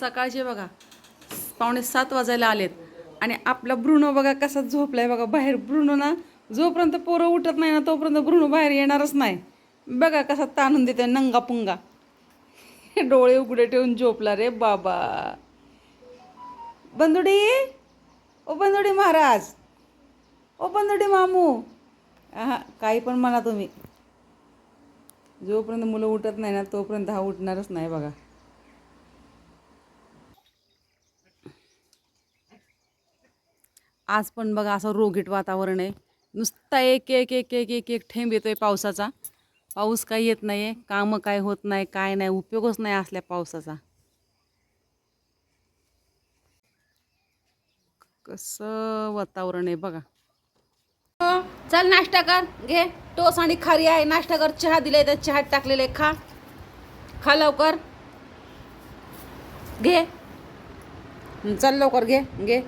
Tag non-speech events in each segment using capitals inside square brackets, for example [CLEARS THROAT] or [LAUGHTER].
सकाळचे बघा पावणे सात वाजायला आलेत. आणि आपला ब्रुणो बघा कसा झोपलाय बघा बाहेर ब्रुणो ना जोपर्यंत पोरं उठत नाही ना तोपर्यंत ब्रुणो बाहेर येणारच नाही. बघा कसा ताणून देते नंगा पुंगा. डोळे उघडे ठेवून झोपला रे बाबा. बंदुडी ओ बंदुडी महाराज ओ बंदुडी मामू. हा काही पण म्हणा तुम्ही. जोपर्यंत मुलं उठत नाही ना तोपर्यंत हा उठणारच नाही बघा. आज पण बघा असं रोगीट वातावरण आहे. नुसता एक एक एक एक एक एक ठेंब येतो आहे पावसाचा. पाऊस काही येत नाही आहे कामं काय होत नाही काय नाही उपयोगच नाही असल्या पावसाचा. कसं वातावरण आहे बघा. चल नाश्ता कर घे. टोस आणि खारी आहे. नाश्ता कर चहा दिलाय तर चहा टाकलेले खा. खा लवकर. घे. चल लवकर घे घे.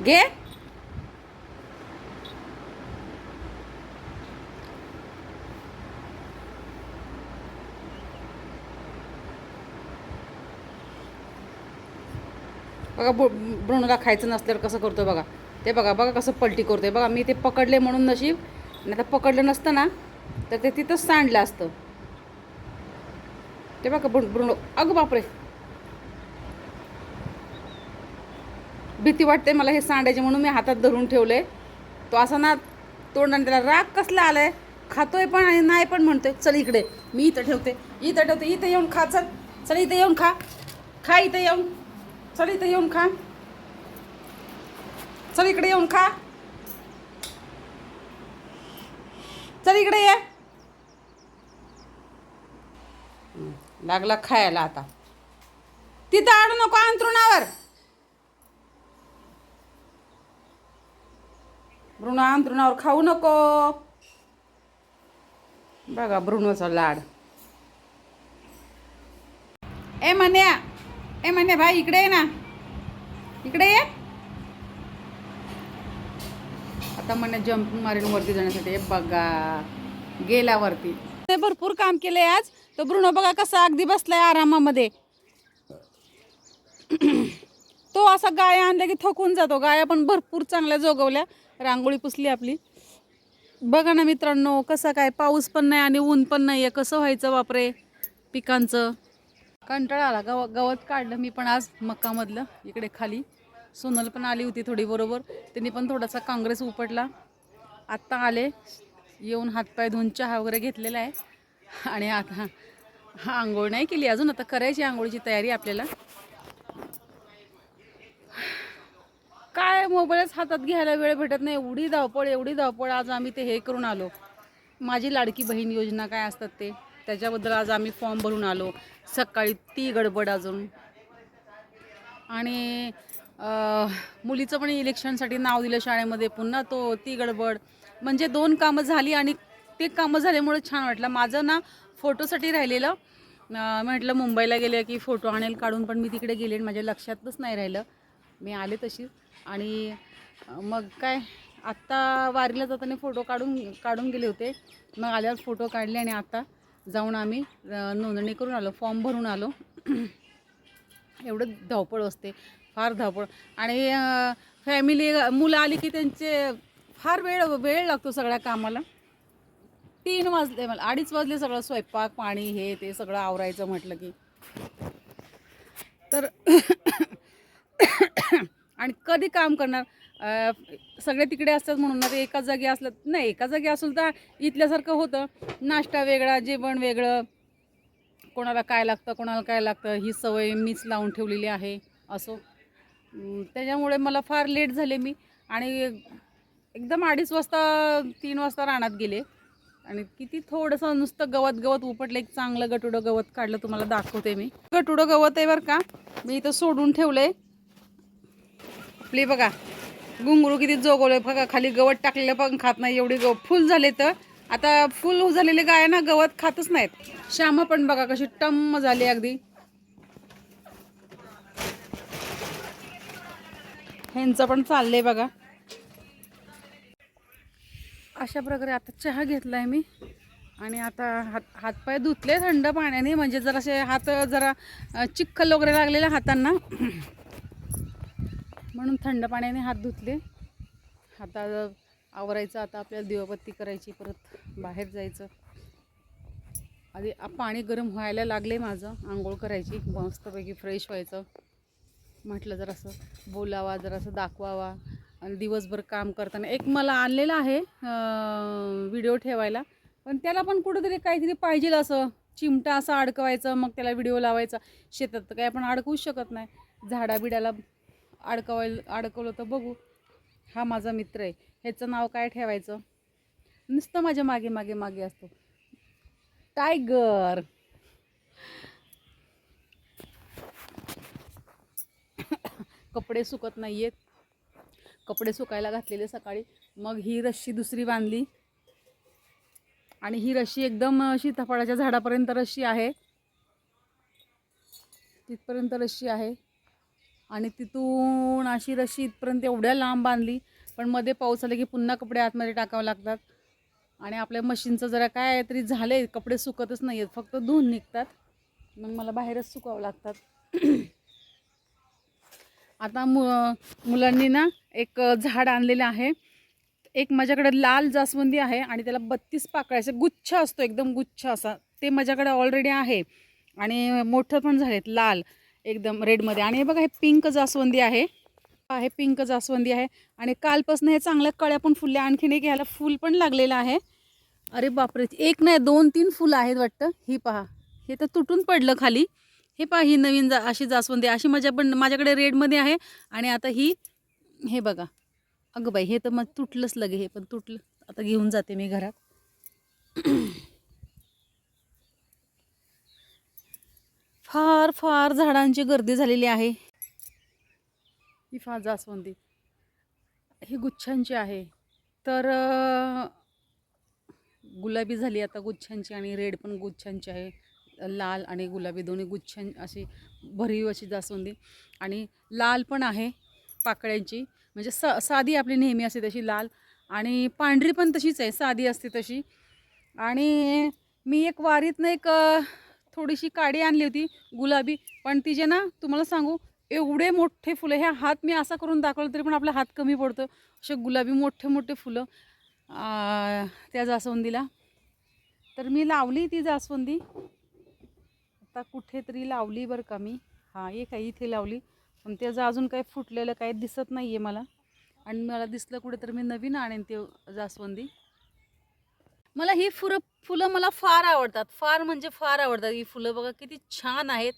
घे. बघा बु भ्रुणगा खायचं नसल्यावर कसं करतो बघा. ते बघा बघा कसं पलटी करतोय. बघा मी ते पकडले म्हणून नशीब. नाही तर पकडलं नसतं ना तर ते तिथंच सांडलं असतं. ते बघा भ्रुण ब्रुणो अगं बापरे. भीती वाटते मला हे सांडायचे म्हणून मी हातात धरून ठेवले. तो असा ना तोंडाने त्याला राग कसला आलाय? खातोय पण आणि नाही पण म्हणतोय. चल इकडे मी इथं ठेवते. इथं ठेवते. इथं येऊन खा चल. चल इथं येऊन खा. खा इथं येऊन. चल इथं येऊन खा. चल इकडे येऊन खा. चल इकडे ये. लागला खायला आता. तिथं आडू नको अंतरुणावर ब्रुणो अंतरुणावर खाऊ नको. बघा ब्रुणोचा लाड. ए म्हण्या ए म्हणे भाई इकडे ये ना. इकडे ये. आता म्हणे जम्प मारीन वरती जाण्यासाठी. बघा गेला वरती. ते भरपूर काम केलंय आज. तर ब्रुणो बघा कसा अगदी बसलाय आरामामध्ये. तो असा गाया आणल्या की थकून जातो. गाया पण भरपूर चांगल्या जोगवल्या. रांगोळी पुसली आपली. बघा ना मित्रांनो कसं काय पाऊस पण नाही आणि ऊन पण नाही आहे कसं व्हायचं बापरे पिकांचं. कंटाळा आला. गव गवत काढलं मी पण आज मक्कामधलं इकडे खाली. सोनल पण आली होती थोडी बरोबर. त्यांनी पण थोडासा काँग्रेस उपटला. आत्ता आले. येऊन हातपाय धुवून चहा वगैरे घेतलेला आहे. आणि आता आंघोळ नाही केली अजून. आता करायची आंघोळीची तयारी आपल्याला काय मोबाईलच हातात घ्यायला वेळ भेटत नाही. एवढी धावपळ एवढी धावपळ आज आम्ही ते हे करून आलो. माझी लाडकी बहीण योजना काय असतात ते? त्याच्याबद्दल आज आम्ही फॉर्म भरून आलो. सकाळी ती गडबड अजून. आणि मुलीचं पण इलेक्शनसाठी नाव दिलं शाळेमध्ये. पुन्हा तो ती गडबड. म्हणजे दोन कामं झाली आणि ते कामं झाल्यामुळे छान वाटलं. माझं ना फोटोसाठी राहिलेलं म्हटलं मुंबईला गेले की फोटो आणेल काढून पण मी तिकडे गेले आणि माझ्या लक्षातच नाही राहिलं. मी आले तशी. आणि मग काय आत्ता वारीला जाताना फोटो काढून काढून गेले होते. मग आल्यावर फोटो काढले आणि आत्ता जाऊन आम्ही नोंदणी करून आलो फॉर्म भरून आलो. एवढं धावपळ असते फार धावपळ. आणि फॅमिली मुलं आली की त्यांचे फार वेळ वेळ लागतो सगळ्या कामाला. तीन वाजले मला अडीच वाजले सगळं स्वयंपाक पाणी हे ते सगळं आवरायचं म्हटलं की. तर आणि कधी काम करणार? सगळे तिकडे असतात म्हणून ना ते एकाच जागी असलं नाही एका जागी असेल तर इथल्यासारखं होतं. नाश्ता वेगळा जेवण वेगळं. कोणाला काय लागतं कोणाला काय लागतं ही सवय मीच लावून ठेवलेली आहे असो. त्याच्यामुळे मला फार लेट झाले मी. आणि एकदम अडीच वाजता तीन वाजता रानात गेले. आणि किती थोडंसं नुसतं गवत गवत उपटलं एक चांगलं गटुडं गवत काढलं तुम्हाला दाखवते मी. गटुडं गवत आहे बरं का मी इथं सोडून ठेवलं आहे आपली बघा घुंगरू किती जोगवले बघा खाली गवत टाकलेलं पण खात नाही एवढी गव फुल झाले तर. आता फुल झालेले गाय ना गवत खातच नाहीत. श्यामा पण बघा कशी टम्म झाली अगदी. ह्यांचं पण चाललंय बघा. अशा प्रकारे आता चहा घेतला आहे मी. आणि आता हात हातपाय धुतले थंड पाण्याने म्हणजे जरासे हात जरा चिखल वगैरे लागलेल्या हातांना. म्हणून थंड पाण्याने हात धुतले. आता आवरायचं आता आपल्याला दिवाबत्ती करायची परत बाहेर जायचं. आधी पाणी गरम व्हायला लागले माझं आंघोळ करायची मस्तपैकी फ्रेश व्हायचं. म्हटलं जरासं बोलावा जरासं दाखवावा. आणि दिवसभर काम करताना एक मला आणलेला आहे व्हिडिओ ठेवायला. पण त्याला पण कुठंतरी काहीतरी पाहिजे असं. चिमटा असं अडकवायचं मग त्याला व्हिडिओ लावायचा. शेतात तर काही आपण अडकवूच शकत नाही. झाडाबिडाला अडकवायला अडकवलं तर बघू. हा माझा मित्र आहे. ह्याचं नाव काय ठेवायचं? नुसतं माझ्या मागे मागे मागे असतो. टायगर. कपडे सुकत नाही आहेत कपडे सुकायला घातलेले सकाळी. मग ही रश्शी दुसरी बांधली. आणि ही रश्शी एकदम सीताफळाच्या झाडापर्यंत रश्शी आहे. तिथपर्यंत रश्शी आहे. आणि तिथून अशी रशी इथपर्यंत एवढ्या लांब बांधली पण मध्ये पाऊस आला की पुन्हा कपडे आतमध्ये टाकावे लागतात. आणि आपल्या मशीनचं जरा काय तरी झाले कपडे सुकतच नाही आहेत फक्त धुवून निघतात. मग मला बाहेरच सुकावं लागतात. [CLEARS THROAT] आता मु मुलांनी ना एक झाड आणलेलं आहे. एक माझ्याकडे लाल जास्वंदी आहे आणि त्याला बत्तीस पाकळ्याचा गुच्छ असतो एकदम गुच्छ असा. ते माझ्याकडे ऑलरेडी आहे आणि मोठं पण झालेत लाल. एकदम रेडमध्ये आणि हे बघा हे पिंक जास्वंदी आहे. आहे पिंक जास्वंदी आहे. आणि कालपासून हे चांगल्या कळ्या पण फुलल्या. आणखीन एक ह्याला फूल पण लागलेलं आहे. अरे बापरे एक नाही दोन तीन फुलं आहेत वाटतं. ही पहा. हे तर तुटून पडलं खाली. हे पहा ही नवीन जा अशी जास्वंदी अशी माझ्या पण माझ्याकडे रेडमध्ये आहे. आणि आता ही हे बघा. अगं बाई हे तर मग तुटलंच लगे. हे पण तुटलं. आता घेऊन जाते मी घरात. फार फार झाडांची गर्दी झालेली आहे. ही फार जास्वंदी. ही गुच्छांची आहे. तर गुलाबी झाली आता गुच्छांची आणि रेड पण गुच्छांची आहे. लाल आणि गुलाबी दोन्ही गुच्छां अशी भरीव अशी जास्वंदी. आणि लाल पण आहे पाकळ्यांची. म्हणजे स साधी आपली नेहमी असते तशी लाल. आणि पांढरी पण तशीच आहे. साधी असते तशी. आणि मी एक वारीतनं एक थोडीशी काडी आणली होती गुलाबी. पण तिचे ना तुम्हाला सांगू एवढे मोठे फुलं ह्या हात मी असा करून दाखवलं तरी पण आपला हात कमी पडतो. असे गुलाबी मोठे मोठे फुलं. त्या जास्वंदीला. तर मी लावली ती जास्वंदी. आता कुठेतरी लावली बरं का मी. हां एक आहे इथे लावली. पण त्याचं अजून काही फुटलेलं काही दिसत नाही आहे मला. आणि मला दिसलं कुठे तर मी नवीन आणेन ते जास्वंदी. मला ही फुलं फुलं मला फार आवडतात. फार म्हणजे फार आवडतात. ही फुलं बघा किती छान आहेत.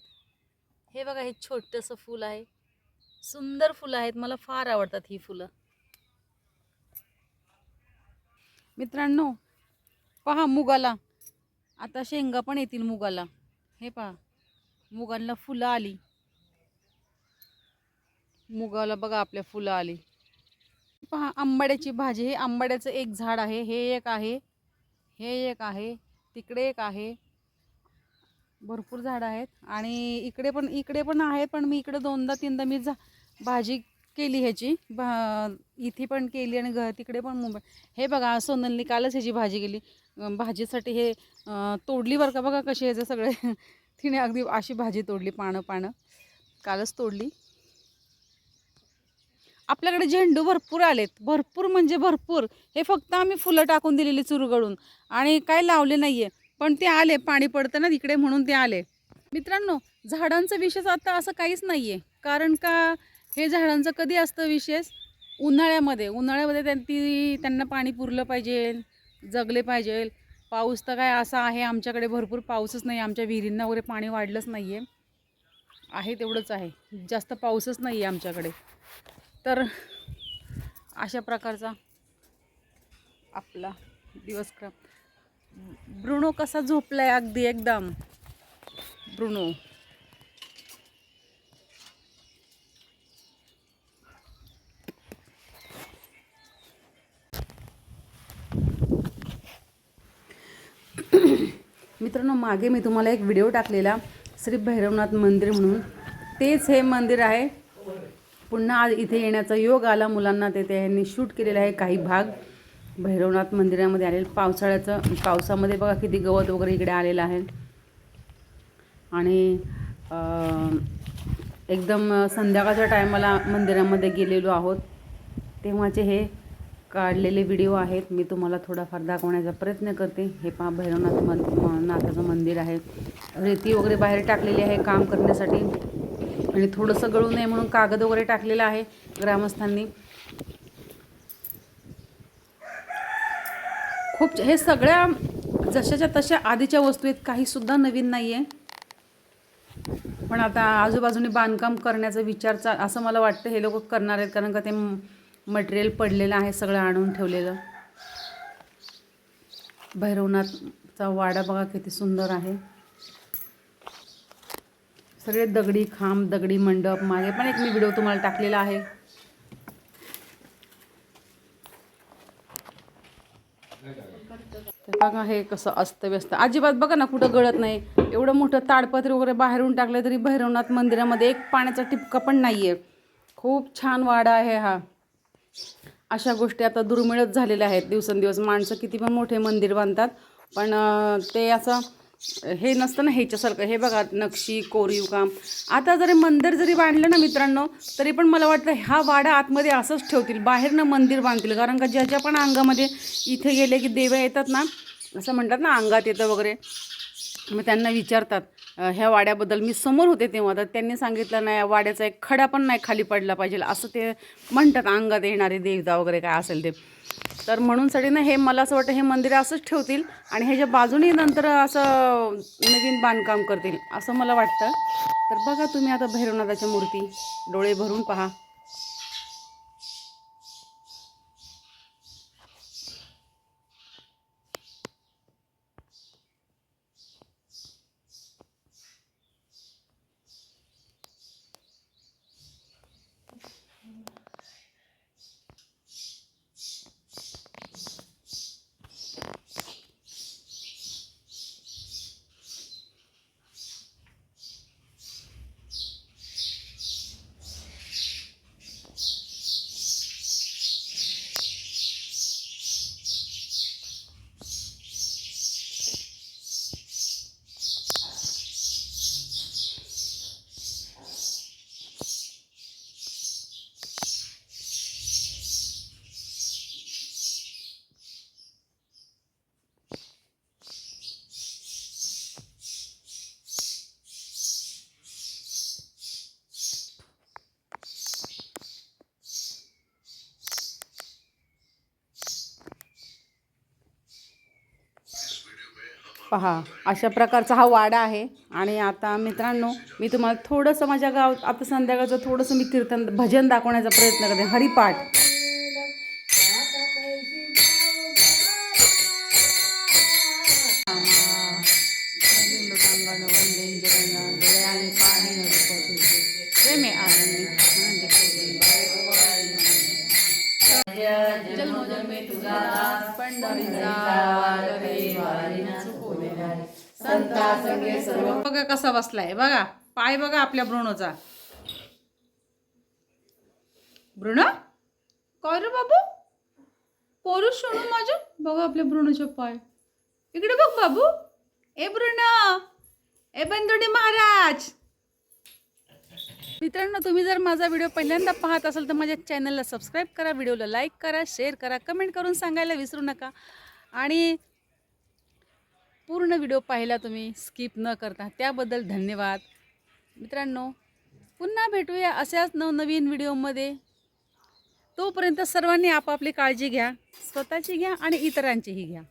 हे बघा हे छोटंसं फुल आहे. सुंदर फुलं आहेत. मला फार आवडतात ही फुलं. मित्रांनो पहा मुगाला. आता शेंगा पण येतील मुगाला. हे पहा मुगांना फुलं आली. मुगाला बघा आपल्या फुलं आली. पहा आंबाड्याची भाजी. हे आंबाड्याचं एक झाड आहे. हे एक आहे. हे एक आहे तिकडे एक आहे. भरपूर झाडं आहेत. आणि इकडे पण इकडे पण आहेत पण मी इकडे दोनदा तीनदा मी झा भाजी केली ह्याची. भा इथे पण केली आणि घ तिकडे पण मुंबई. हे बघा सोनलनी कालच ह्याची भाजी केली. भाजीसाठी हे तोडली बरं का? बघा कशी ह्याचं सगळे. [LAUGHS] तिने अगदी अशी भाजी तोडली पानं पानं. कालच तोडली. आपल्याकडे झेंडू भरपूर आलेत. भरपूर म्हणजे भरपूर. हे फक्त आम्ही फुलं टाकून दिलेली चुरगडून आणि काय लावले नाही आहे पण ते आले. पाणी पडतं ना तिकडे म्हणून ते आले. मित्रांनो झाडांचं विशेष आता असं काहीच नाही आहे कारण का हे झाडांचं कधी असतं विशेष? उन्हाळ्यामध्ये. उन्हाळ्यामध्ये त्यांनी त्यांना पाणी पुरलं पाहिजे जगले पाहिजे. पाऊस तर काय असा आहे आमच्याकडे भरपूर पाऊसच नाही. आमच्या विहिरींना वगैरे पाणी वाढलंच नाही आहे आहे तेवढंच आहे. जास्त पाऊसच नाही आहे आमच्याकडे. तर अशा प्रकारचा आपला दिवसक्रम ब्रुनो कसा झोपलाय अगदी एकदम. ब्रुनो. मित्रांनो मागे मी तुम्हाला एक व्हिडिओ टाकलेला श्री भैरवनाथ मंदिर म्हणून. तेच हे मंदिर आहे. पुन्हा आज इथे येण्याचा योग आला मुलांना. ते त्यांनी शूट केलेला आहे काही भाग. भैरवनाथ मंदिरामध्ये आलेलं पावसाळ्याचं पावसामध्ये बघा किती गवत वगैरे इकडे आलेलं आहे. आणि एकदम संध्याकाळच्या टायमाला मंदिरामध्ये गेलेलो आहोत. तेव्हाचे हे काढलेले व्हिडिओ आहेत. मी तुम्हाला थोडाफार दाखवण्याचा प्रयत्न करते. हे पहा भैरवनाथ मन नाथाचं मंदिर आहे. रेती वगैरे बाहेर टाकलेली आहे काम करण्यासाठी. आणि थोडंसं गळू नये म्हणून कागद वगैरे टाकलेला आहे ग्रामस्थांनी. खूप हे सगळ्या जशाच्या तशा आधीच्या वस्तू आहेत काहीसुद्धा नवीन नाही आहे पण आता आजूबाजूने बांधकाम करण्याचा विचार चा असं मला वाटतं हे लोक करणार आहेत कारण का ते मटेरियल पडलेलं आहे सगळं आणून ठेवलेलं. भैरवनाथचा वाडा बघा किती सुंदर आहे. सगळे दगडी खांब दगडी मंडप मागे पण एक मी व्हिडिओ तुम्हाला टाकलेला आहे. बघा हे कसं अस्तव्यस्त. अजिबात बघा ना कुठं गळत नाही. एवढं मोठं ताडपत्री वगैरे बाहेरून टाकलं तरी भैरवनाथ मंदिरामध्ये एक पाण्याचा टिपका पण नाही आहे खूप छान वाडा आहे हा. अशा गोष्टी आता दुर्मिळच झालेल्या आहेत. दिवसेंदिवस माणसं किती पण मोठे मंदिर बांधतात. पण ते असं हे नसतं ना ह्याच्यासारखं. हे बघा नक्षी कोरीव काम. आता जरी मंदिर जरी बांधलं ना मित्रांनो तरी पण मला वाटतं ह्या वाडा आतमध्ये असंच ठेवतील. बाहेरनं मंदिर बांधतील. कारण का ज्याच्या पण अंगामध्ये इथे गेले की देव येतात ना असं म्हणतात ना अंगात येतं वगैरे. मग त्यांना विचारतात. ह्या वाड्याबद्दल मी समोर होते तेव्हा तर त्यांनी सांगितलं नाही या वाड्याचा एक खडा पण नाही खाली पडला पाहिजे. असं ते म्हणतात अंगात येणारे देवता वगैरे काय असेल ते. तर म्हणूनसाठी ना हे मला असं वाटतं हे मंदिर असंच ठेवतील आणि ह्याच्या बाजूने नंतर असं नवीन बांधकाम करतील असं मला वाटतं. तर बघा तुम्ही आता भैरवनाथाच्या मूर्ती डोळे भरून पहा. पहा अशा प्रकारचा हा वाडा आहे. आणि आता मित्रांनो मी तुम्हाला थोडंसं माझ्या गाव आता संध्याकाळचं थोडंसं मी कीर्तन भजन दाखवण्याचा प्रयत्न करते. हरिपाठ. बघा कसा बसलाय. बघा पाय बघा आपल्या ब्रुणोचा ब्रुण काय रे बाबू? पोरू शोणू माझं बघा आपल्या ब्रुणोचे पाय. इकडे बघ बाबू. ए ब्रुण ए बंदोडी महाराज. मित्रांनो तुम्ही जर माझा व्हिडिओ पहिल्यांदा पाहत असाल तर माझ्या चॅनलला सबस्क्राईब करा व्हिडिओला लाईक करा शेअर करा कमेंट करून सांगायला विसरू नका. आणि पूर्ण व्हिडिओ पाहिला तुम्ही स्किप न करता. त्याबद्दल धन्यवाद. मित्रांनो पुन्हा भेटूया अशाच नवनवीन व्हिडिओमध्ये. तोपर्यंत सर्वांनी आपापली काळजी घ्या स्वतःची घ्या आणि इतरांचीही घ्या.